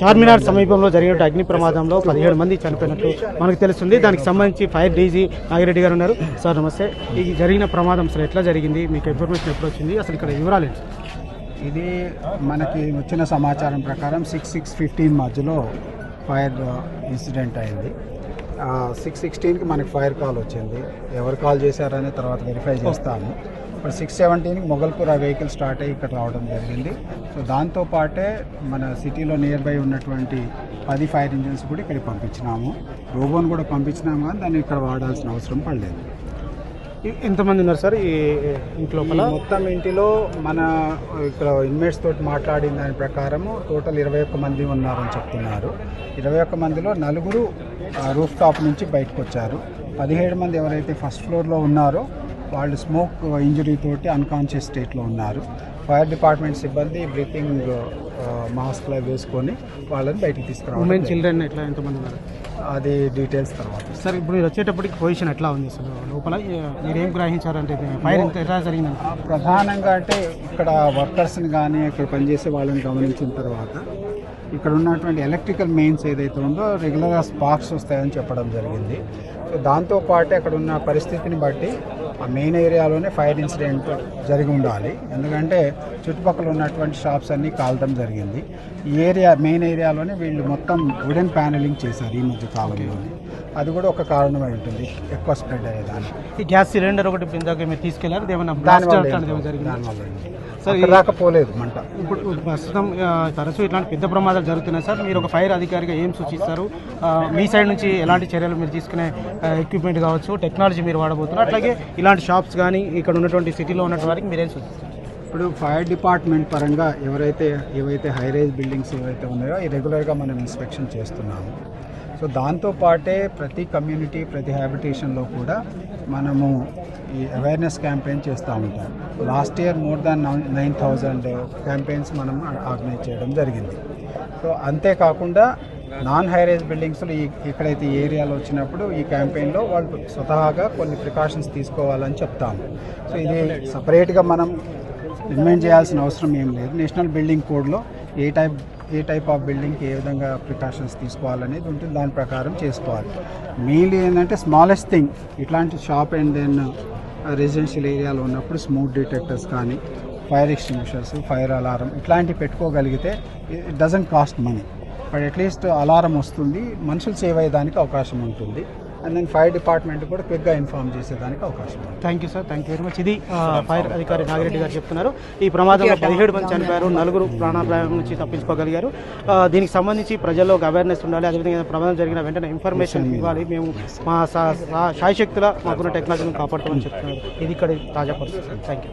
చార్మినార్ సమీపంలో జరిగిన అగ్ని ప్రమాదంలో పదిహేడు మంది చనిపోయినట్టు మనకు తెలుస్తుంది. దానికి సంబంధించి ఫైర్ డీజీ నాగిరెడ్డి గారు ఉన్నారు. సార్ నమస్తే. ఈ జరిగిన ప్రమాదం అసలు ఎట్లా జరిగింది? మీకు ఇన్ఫర్మేషన్ ఎప్పుడు వచ్చింది? అసలు ఇక్కడ వివరాలు ఏంటి? ఇది మనకి వచ్చిన సమాచారం ప్రకారం సిక్స్ సిక్స్ ఫిఫ్టీన్ మధ్యలో ఫైర్ ఇన్సిడెంట్ అయింది. సిక్స్ సిక్స్టీన్కి మనకి ఫైర్ కాల్ వచ్చింది. ఎవరు కాల్ చేశారనే తర్వాత వెరిఫై చేస్తాము. ఇప్పుడు సిక్స్ సెవెంటీన్కి మొగల్పూర్ ఆ వెహికల్ స్టార్ట్ అయ్యి ఇక్కడ రావడం జరిగింది. సో దాంతో పాటే మన సిటీలో నియర్ బై ఉన్నటువంటి పది ఫైర్ ఇంజిన్స్ కూడా ఇక్కడికి పంపించినాము. రోబోన్ కూడా పంపించినాము కానీ దాన్ని ఇక్కడ వాడాల్సిన అవసరం పడలేదు. ఎంతమంది ఉన్నారు సార్ ఈ ఇంటి లోపల? ఈ మొత్తం ఇంటిలో మన ఇక్కడ ఇన్మేట్స్ తోటి మాట్లాడిన దాని ప్రకారము టోటల్ ఇరవై ఒక్క మంది ఉన్నారని చెప్తున్నారు. ఇరవై ఒక్క మందిలో నలుగురు రూఫ్ టాప్ నుంచి బయటకు వచ్చారు. పదిహేడు మంది ఎవరైతే ఫస్ట్ ఫ్లోర్లో ఉన్నారో వాళ్ళు స్మోక్ ఇంజరీ తోటి అన్కాన్షియస్ స్టేట్లో ఉన్నారు. ఫైర్ డిపార్ట్మెంట్ సిబ్బంది బ్రీతింగ్ మాస్క్లు వేసుకొని వాళ్ళని బయటికి తీసుకురావడం చిల్డ్రన్ ఎట్లా ఎంతమంది ఉన్నారు? అది డీటెయిల్స్ తర్వాత. సార్ ఇప్పుడు మీరు వచ్చేటప్పటికి పొజిషన్ ఎట్లా ఉంది అసలు? లోపల మీరు ఏం గ్రహించారంటే ఫైర్ ఎంత ఎట్లా జరిగిందంటే ఆ, ప్రధానంగా అంటే ఇక్కడ వర్కర్స్ని కానీ ఇక్కడ పనిచేసే వాళ్ళని గమనించిన తర్వాత ఇక్కడ ఉన్నటువంటి ఎలక్ట్రికల్ మెయిన్స్ ఏదైతే ఉందో రెగ్యులర్గా స్పార్క్స్ వస్తాయని చెప్పడం జరిగింది. సో దాంతో పాటు అక్కడ ఉన్న పరిస్థితిని బట్టి ఆ మెయిన్ ఏరియాలోనే ఫైర్ ఇన్సిడెంట్ జరిగి ఉండాలి. ఎందుకంటే చుట్టుపక్కల ఉన్నటువంటి షాప్స్ అన్నీ కాలడం జరిగింది. ఈ ఏరియా మెయిన్ ఏరియాలోనే వీళ్ళు మొత్తం వుడెన్ ప్యానలింగ్ చేశారు ఈ మధ్య కాలంలోనే. అది కూడా ఒక కారణమై ఉంటుంది ఎక్కువ స్ప్రెడ్ అయ్యేదానికి ఈ గ్యాస్ సిలిండర్ ఒకటి ఇందాక మీరు తీసుకెళ్ళారు దానివల్ల దానివల్ల? సార్ అక్కడ దాకా పోలేదు మంట. ఇప్పుడు ప్రస్తుతం తరచూ ఇట్లాంటి పెద్ద ప్రమాదాలు జరుగుతున్నాయి సార్. మీరు ఒక ఫైర్ అధికారిగా ఏం సూచిస్తారు? మీ సైడ్ నుంచి ఎలాంటి చర్యలు మీరు తీసుకునే ఎక్విప్మెంట్ కావచ్చు టెక్నాలజీ మీరు వాడబోతున్నారు. అట్లాగే ఇలాంటి షాప్స్ కానీ ఇక్కడ ఉన్నటువంటి సిటీలో ఉన్నటువంటి వారికి మీరేం సూచిస్తారు? ఇప్పుడు ఫైర్ డిపార్ట్మెంట్ పరంగా ఎవరైతే ఏవైతే హై రైజ్ బిల్డింగ్స్ ఏవైతే ఉన్నాయో రెగ్యులర్గా మనం ఇన్స్పెక్షన్ చేస్తున్నాము. సో దాంతో పాటే ప్రతి కమ్యూనిటీ ప్రతి హ్యాబిటేషన్లో కూడా మనము ఈ అవేర్నెస్ క్యాంపెయిన్ చేస్తూ ఉంటాం. Last year more than nine thousand campaigns మనం ఆర్గనైజ్ చేయడం జరిగింది. సో అంతేకాకుండా నాన్ హై రైజ్ బిల్డింగ్స్లో ఈ ఎక్కడైతే ఏరియాలో వచ్చినప్పుడు ఈ క్యాంపెయిన్లో వాళ్ళు స్వతహాగా కొన్ని ప్రికాషన్స్ తీసుకోవాలని చెప్తాము. సో ఇది సపరేట్గా మనం ఇన్వెంట్ చేయాల్సిన అవసరం ఏం లేదు. నేషనల్ బిల్డింగ్ కోడ్లో ఏ టైప్ ఏ టైప్ ఆఫ్ బిల్డింగ్కి ఏ విధంగా ప్రికాషన్స్ తీసుకోవాలనేది ఉంటుంది. దాని ప్రకారం చేసుకోవాలి. మెయిన్లీ ఏంటంటే స్మాలెస్ట్ థింగ్ ఇట్లాంటి షాప్ అండ్ దెన్ రెసిడెన్షియల్ ఏరియాలో ఉన్నప్పుడు స్మూత్ డిటెక్టర్స్ కానీ ఫైర్ ఎక్స్టింగ్విషర్స్ ఫైర్ అలారం ఇట్లాంటివి పెట్టుకోగలిగితే it doesn't cost money. But at least alarm వస్తుంది. మనుషులు సేవ్ అయ్యేదానికి అవకాశం ఉంటుంది. అండ్ దెన్ ఫైర్ డిపార్ట్మెంట్ కూడా క్విక్గా ఇన్ఫార్మ్ చేసేదానికి అవకాశం ఉంది thank you sir thank you very much ఇది ఫైర్ అధికారి నాగిరెడ్డి గారు చెప్తున్నారు. ఈ ప్రమాదంలో పదిహేడు మంది చనిపోయారు. నలుగురు ప్రాణాపాయం నుంచి తప్పించుకోగలిగారు. దీనికి సంబంధించి ప్రజల్లో ఒక అవేర్నెస్ ఉండాలి. అదేవిధంగా ప్రమాదం జరిగిన వెంటనే ఇన్ఫర్మేషన్ ఇవ్వాలి. మేము మా శాయశక్తుల మాకున్న టెక్నాలజీని కాపాడుతామని చెప్తున్నారు. ఇది ఇక్కడ తాజా పరిస్థితి థ్యాంక్ యూ